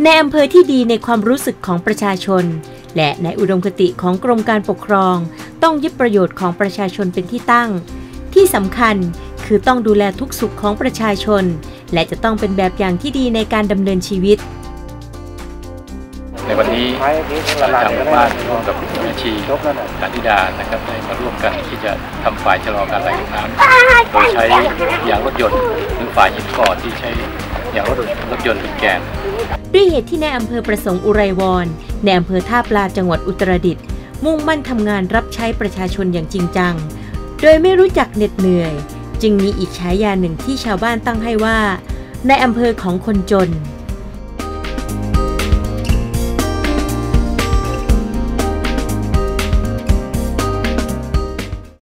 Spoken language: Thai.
ในอำเภอที่ดีในความรู้สึกของประชาชน และในอุดมคติของกรมการปกครอง ต้องยึดประโยชน์ของประชาชนเป็นที่ตั้ง ที่สำคัญคือต้องดูแลทุกสุขของประชาชน และจะต้องเป็นแบบอย่างที่ดีในการดำเนินชีวิต ในวันนี้ทางหมู่บ้านร่วมกับแม่ชีกาธิดานะครับได้มาร่วมกันที่จะทำฝ่ายชะลอการไหลของน้ำโดยใช้ยางรถยนต์หรือฝ่ายหินก่อที่ใช้ยางรถรถยนต์เป็นแกน ด้วยเหตุที่ในอำเภอประสงค์อุไรวรในอำเภอท่าปลาจังหวัดอุตรดิตถ์มุ่งมั่นทำงานรับใช้ประชาชนอย่างจริงจัง โดยไม่รู้จักเหน็ดเหนื่อย จึงมีอีกฉายาหนึ่งที่ชาวบ้านตั้งให้ว่า ในอำเภอของคนจน